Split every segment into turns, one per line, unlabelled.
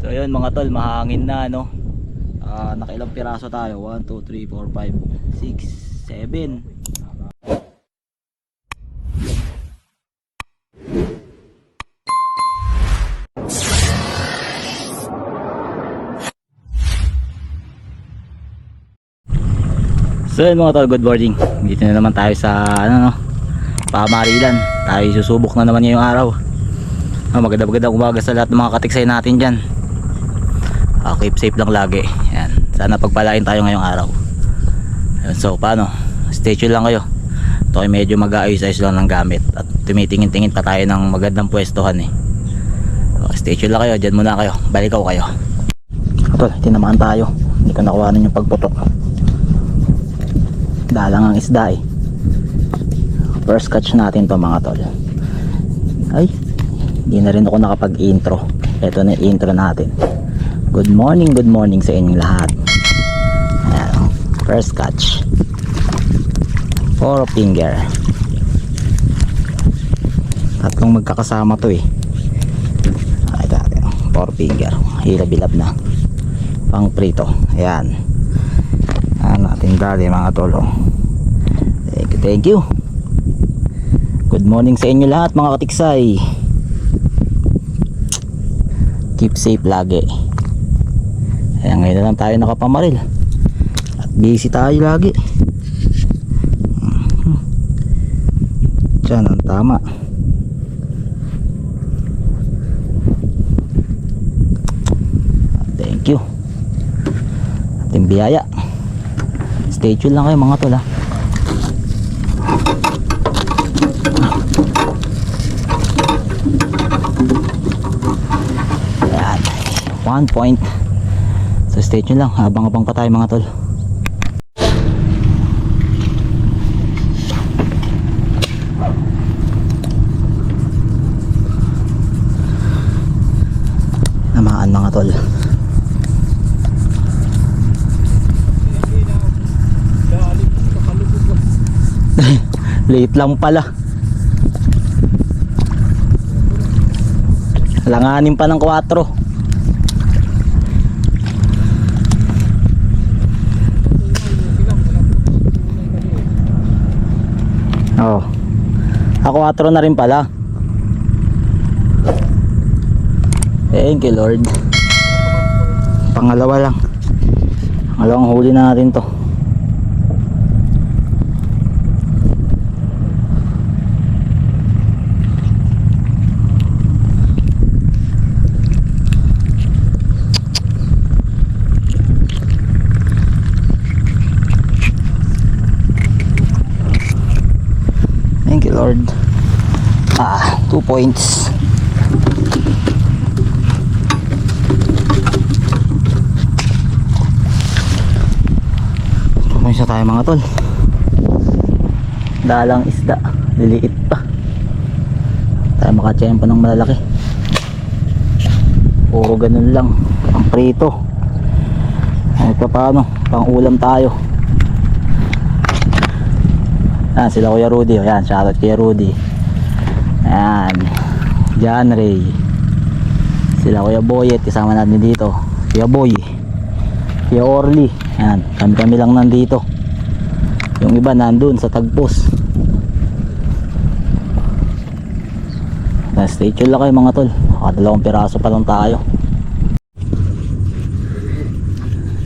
So ayun mga tol, mahangin na no. Ah, nakailang piraso tayo? 1 2 3 4 5 6 7. So yun mga tol, good morning. Dito na naman tayo sa ano no, Pamarilan. Tayo susubok na naman ngayong araw. Ah, maganda maganda umaga sa lahat ng mga katiksay natin dyan. Ah, keep safe lang lagi. Yan. Sana pagpalain tayo ngayong araw. Yan, so paano? Stay tuned lang kayo. Ito ay medyo mag-aayos-ayos lang ng gamit. At tumitingin-tingin pa tayo ng magandang pwestohan eh. So, stay tuned lang kayo. Dyan muna kayo. Balikaw kayo. Tol, tinamaan tayo. Hindi ko nakuhanan yung pagputok. Dalang ang isda eh. First catch natin to mga tol. Ay, hindi na rin ako nakapag-intro. Ito na yung intro natin. Good morning, good morning sa inyong lahat. Ayan, first catch. Four finger. Tatlong magkakasama to eh. Ay, dati. Four finger. Hilab-hilab na. Pang prito. Ayan. Ayan natin dali mga tolo. Thank you, thank you. Good morning sa inyo lahat mga katiksay. Keep safe lagi. Kaya ngayon na lang tayo nakapamaril. At busy tayo lagi. Diyan ang tama. Thank you. Ating biyaya. Stay tuned lang kayo mga tol ha. Ayan. One point. So stay tuned lang. Habang-abang pa tayo mga tol. Namaan mga tol. Late lang pala. Langanin pa ng 4. Oh. Ako 4 na rin pala. Thank you Lord. Pangalawa lang. Pangalawang huli na natin to. Thank you Lord. Ah, 2 points. Tumoy sa tayo mga tol. Dalang isda. Liliit pa. Tayo makachempo ng malalaki. Puro ganun lang. Ang prito. Ay pa paano? Pang ulam tayo. Yan, sila Kuya Rudy. Yan, shoutout Kuya Rudy. Yan. John Ray. Sila Kuya Boyet. Isama natin dito. Kuya Boy. Kuya Orly. Yan. Kami-kami lang nandito. Yung iba nandun sa tagpos. Stay tuned lang kayo mga tol. Nakadalawang piraso pa lang tayo.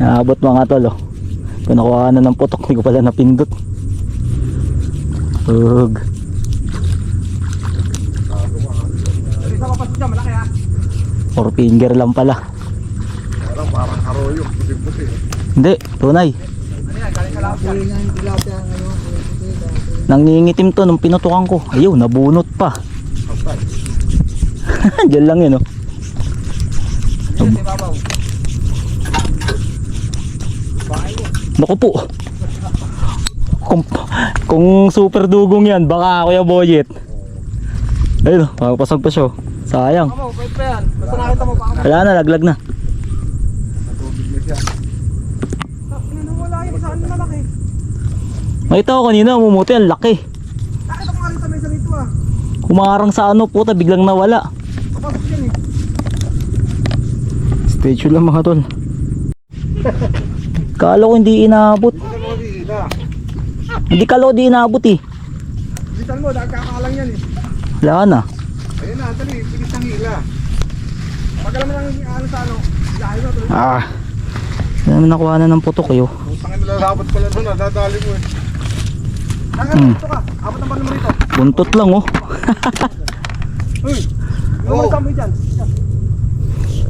Naabot mga tol. Oh. Kung nakuha na ng putok, hindi ko pala napindot. Ug.
Isa ka pa siya, malaki ha.
Four finger lang pala.
Parang parang haroyo, puti-puti.
Hindi, tunay. Nangingitim to nung pinutukan ko. Ayaw, nabunot pa. Diyan lang yun, oh. Naku po. Kung, kung super dugong yan, baka Kuya Boyet. Ayun, oh, makapasag pa siya. Sayang.
Babaw, pwede pa yan. Basta nakita mo, baka
Wala na, laglag na.
matubig na siya. Wala yun, saan malaki?
Makita ko kanina, umumuti, ang laki.
Nakita ko nga rin sa mesa nito ah.
Kumarang sa ano, puta, biglang nawala.
Yan eh.
Stay tuned lang mga tol. Kala ko hindi inaabot. Hindi kala ko di inaabot eh.
Bilisan mo, nagkakalang yan eh.
Wala na.
Ayun na, dali, hila. Pag alam mo lang ano sa ano, ilahin mo.
Ah. Naman nakuha na ng putok eh, oh.
Putang ina lalabot pala doon, nadadali mo eh. Tangan
Hmm.
dito ka, abot ang mo rito.
Buntot lang oh.
Uy, mo dyan.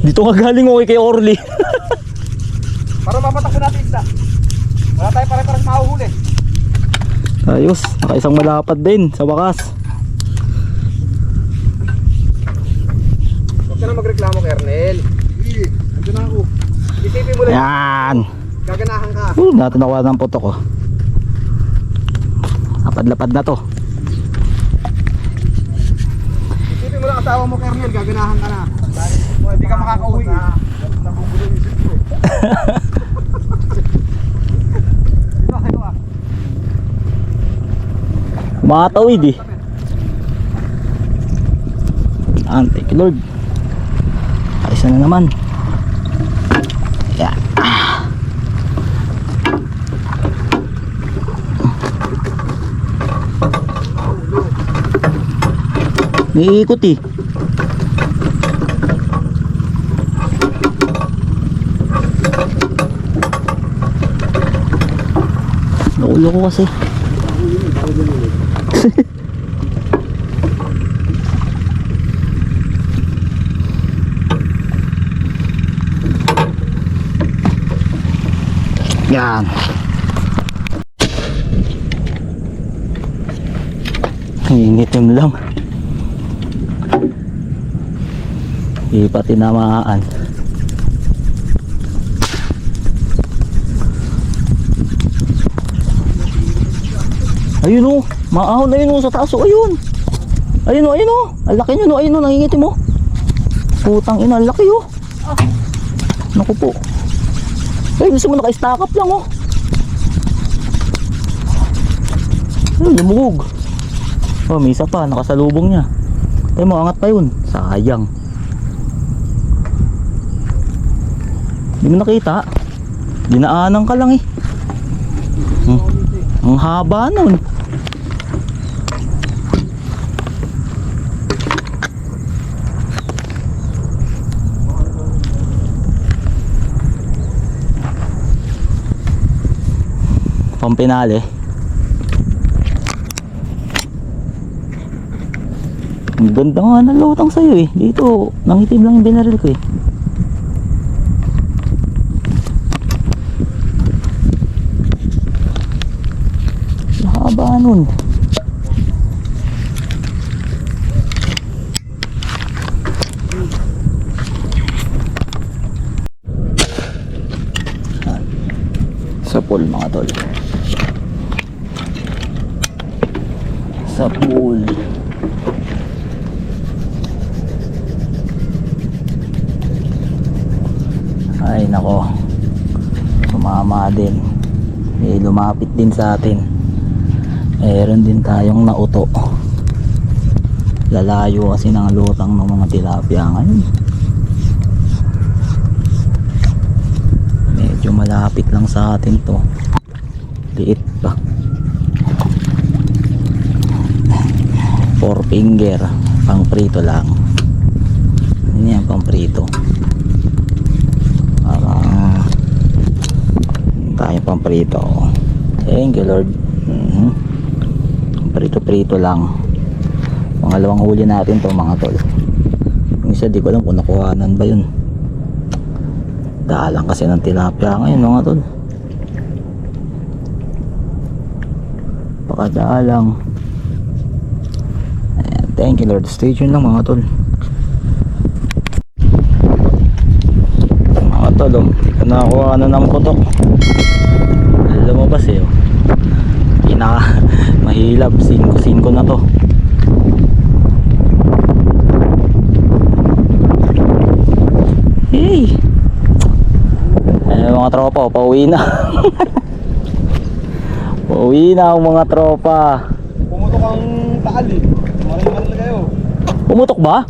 Dito ka galing okay kay Orly.
Para mapatak natin isda. Wala tayo pare-parang mahuhuli.
Ayos, nakaisang malapad din sa wakas.
Ka na magreklamo, Kernel. Sige, andun na ako. Isipin mo lang,
Yan.
gaganahan ka.
Uh, natin nakuha ng putok oh. Lapad-lapad na to.
Isipin mo lang asawa mo, Kernel, gaganahan ka na. Hindi ka makakauwi. Nabubulo yung isip ko eh. Ito, ito ah.
Eh. You Lord. Ayos na naman. Yan. Niikot eh. Naulo ko kasi. Yan. Hingitim lang. Hindi pa tinamaan. Ayun o, maahon na yun o sa taas o, ayun. Ayun o, ayun o. Ang laki nyo no, ayun o, nangingitim mo. Putang ina, laki o. Naku po. Ay, gusto mo naka-stack up lang oh. Ayun, lumugog. Oh, may isa pa, nakasalubong niya. Ay mo, angat pa yun. Sayang. Hindi mo nakita. Dinaanan ka lang eh. Hmm. Ang haba nun. Pampinali. Ang ganda nga ng sa'yo eh. Dito, nangitim lang yung binaril ko eh. Haba nun. Sa pool mga tol. Sa pool. Ay nako. Sumama din. Eh, lumapit din sa atin. Meron din tayong nauto. Lalayo kasi ng lutang ng mga tilapia ngayon. Medyo malapit lang sa atin to. Liit pa. Four finger. Pang prito lang. Ano yan pang prito? Para tayo pang prito. Thank you Lord. Mhm. Prito-prito lang. Pangalawang huli natin to mga tol. Yung isa di ko alam kung nakuhanan ba yun. Dalang kasi ng tilapia ngayon mga tol. Pakadalang. Thank you Lord. Stay tuned lang mga tol. Mga tol, oh. Nakakuha na ng putok. Lumabas eh. Oh. Pinaka mahilab. 5-5 na to. Hey! Ayun mga tropa, oh, pauwi na. pauwi na ang mga tropa.
Pumutok ang taal eh.
Pumutok ba?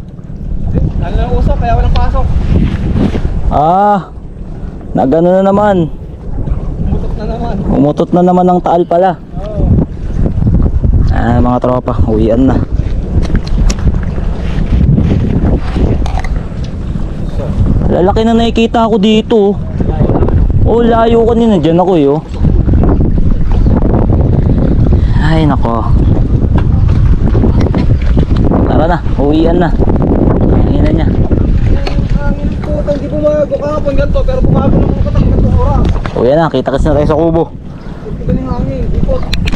Ano na usap, kaya walang pasok.
Ah, nagano na naman.
Umutot na naman.
Umutot na naman ng taal pala.
Oo.
Ah, mga tropa, uwian na. Lalaki na nakikita ako dito. Oh, layo kanina dyan ako eh. oh. Ay, nako. Tara na. Hangin na niya.
Hangin po, hindi bumago kahapon ganito, pero bumago na mga katang ganito oras.
Kita kasi na tayo sa kubo.
Ng hangin, ipot.